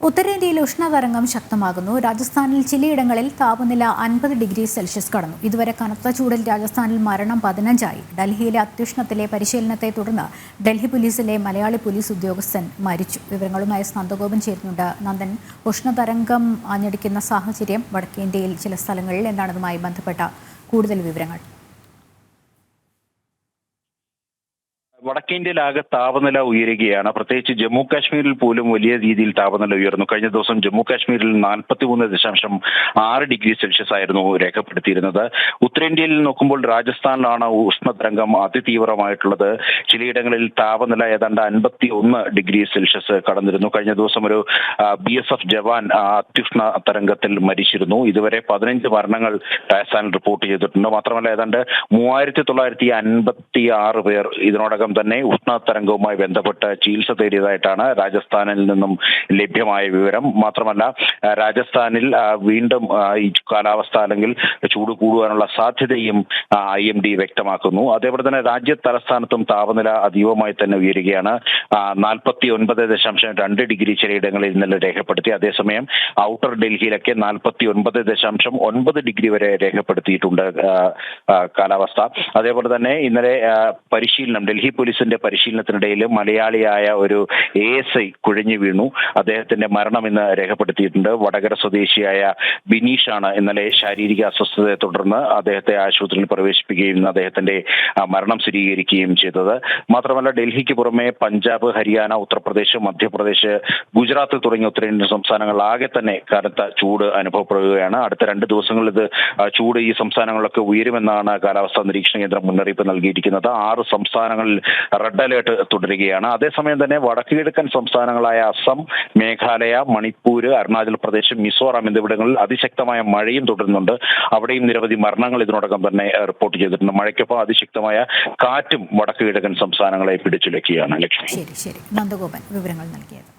ഉത്തരേന്ത്യയിൽ ഉഷ്ണതരംഗം ശക്തമാകുന്നു. രാജസ്ഥാനിൽ ചിലയിടങ്ങളിൽ താപനില അൻപത് ഡിഗ്രി സെൽഷ്യസ് കടന്നു. ഇതുവരെ കനത്ത ചൂടിൽ രാജസ്ഥാനിൽ മരണം പതിനഞ്ചായി. ഡൽഹിയിലെ അത്യുഷ്ണത്തിലെ പരിശീലനത്തെ തുടർന്ന് ഡൽഹി പോലീസിലെ മലയാളി പോലീസ് ഉദ്യോഗസ്ഥൻ മരിച്ചു. വിവരങ്ങളുമായി നന്ദഗോപൻ ചേരുന്നുണ്ട്. നന്ദൻ ഉഷ്ണതരംഗം ആഞ്ഞടിക്കുന്ന സാഹചര്യം വടക്കേന്ത്യയിൽ ചില സ്ഥലങ്ങളിൽ എന്താണതുമായി ബന്ധപ്പെട്ട കൂടുതൽ വിവരങ്ങൾ. വടക്കേന്ത്യയിലാകെ താപനില ഉയരുകയാണ്. പ്രത്യേകിച്ച് ജമ്മു കാശ്മീരിൽ പോലും വലിയ രീതിയിൽ താപനില ഉയർന്നു. കഴിഞ്ഞ ദിവസം ജമ്മു കാശ്മീരിൽ നാൽപ്പത്തി മൂന്ന് ദശാംശം ആറ് ഡിഗ്രി സെൽഷ്യസ് ആയിരുന്നു രേഖപ്പെടുത്തിയിരുന്നത്. ഉത്തരേന്ത്യയിൽ നോക്കുമ്പോൾ രാജസ്ഥാനിലാണ് ഉഷ്ണതരംഗം അതിതീവ്രമായിട്ടുള്ളത്. ചിലയിടങ്ങളിൽ താപനില ഏതാണ്ട് അൻപത്തി ഒന്ന് ഡിഗ്രി സെൽഷ്യസ് കടന്നിരുന്നു. കഴിഞ്ഞ ദിവസം ഒരു ബി എസ് എഫ് ജവാൻ അത്യുഷ്ണ തരംഗത്തിൽ മരിച്ചിരുന്നു. ഇതുവരെ പതിനഞ്ച് മരണങ്ങൾ രാജസ്ഥാനിൽ റിപ്പോർട്ട് ചെയ്തിട്ടുണ്ട്. മാത്രമല്ല ഏതാണ്ട് മൂവായിരത്തി തൊള്ളായിരത്തി അൻപത്തി ആറ് പേർ ഇതിനോടകം തന്നെ ഉഷ്ണതരംഗവുമായി ബന്ധപ്പെട്ട് ചികിത്സ തേടിയതായിട്ടാണ് രാജസ്ഥാനിൽ നിന്നും ലഭ്യമായ വിവരം. മാത്രമല്ല രാജസ്ഥാനിൽ വീണ്ടും ഈ കാലാവസ്ഥ അല്ലെങ്കിൽ ചൂട് കൂടുവാനുള്ള സാധ്യതയും ഐ എം ഡി വ്യക്തമാക്കുന്നു. അതേപോലെ തന്നെ രാജ്യ തലസ്ഥാനത്തും താപനില അതീവമായി തന്നെ ഉയരുകയാണ്. നാൽപ്പത്തി ഒൻപത് ദശാംശം രണ്ട് ഡിഗ്രി ചിലയിടങ്ങളിൽ ഇന്നലെ രേഖപ്പെടുത്തി. അതേസമയം ഔട്ടർ ഡൽഹിയിലൊക്കെ നാൽപ്പത്തി ഒൻപത് ദശാംശം ഒൻപത് ഡിഗ്രി വരെ രേഖപ്പെടുത്തിയിട്ടുണ്ട് കാലാവസ്ഥ. അതേപോലെ തന്നെ ഇന്നലെ പരിശീലനം ഡൽഹി പോലീസിന്റെ പരിശീലനത്തിനിടയിൽ മലയാളിയായ ഒരു എ എസ് ഐ കുഴഞ്ഞു വീണു. അദ്ദേഹത്തിന്റെ മരണം ഇന്ന് രേഖപ്പെടുത്തിയിട്ടുണ്ട്. വടകര സ്വദേശിയായ ബിനീഷാണ് ഇന്നലെ ശാരീരിക അസ്വസ്ഥതയെ തുടർന്ന് അദ്ദേഹത്തെ ആശുപത്രിയിൽ പ്രവേശിപ്പിക്കുകയും അദ്ദേഹത്തിന്റെ മരണം സ്ഥിരീകരിക്കുകയും ചെയ്തത്. മാത്രമല്ല ഡൽഹിക്ക് പുറമെ പഞ്ചാബ് ഹരിയാന ഉത്തർപ്രദേശ് മധ്യപ്രദേശ് ഗുജറാത്ത് തുടങ്ങിയ ഉത്തരേന്ത്യൻ സംസ്ഥാനങ്ങളിൽ ആകെ തന്നെ കനത്ത ചൂട് അനുഭവപ്പെടുകയാണ്. അടുത്ത രണ്ട് ദിവസങ്ങളിൽ ഇത് ചൂട് ഈ സംസ്ഥാനങ്ങളിലൊക്കെ ഉയരുമെന്നാണ് കാലാവസ്ഥാ നിരീക്ഷണ കേന്ദ്രം മുന്നറിയിപ്പ് നൽകിയിരിക്കുന്നത്. ആറ് സംസ്ഥാനങ്ങളിൽ റെഡ് അലേർട്ട് തുടരുകയാണ്. അതേസമയം തന്നെ വടക്ക് കിഴക്കൻ സംസ്ഥാനങ്ങളായ അസം മേഘാലയ മണിപ്പൂർ അരുണാചൽ പ്രദേശ് മിസോറാം എന്നിവിടങ്ങളിൽ അതിശക്തമായ മഴയും തുടരുന്നുണ്ട്. അവിടെയും നിരവധി മരണങ്ങൾ ഇതിനോടകം തന്നെ റിപ്പോർട്ട് ചെയ്തിട്ടുണ്ട്. മഴയ്ക്കൊപ്പം അതിശക്തമായ കാറ്റും വടക്ക് കിഴക്കൻ സംസ്ഥാനങ്ങളെ പിടിച്ചുലക്കുകയാണ് ലക്ഷ്മി. ശരി ശരി. നന്ദഗോപൻ വിവരങ്ങൾ നൽകിയത്.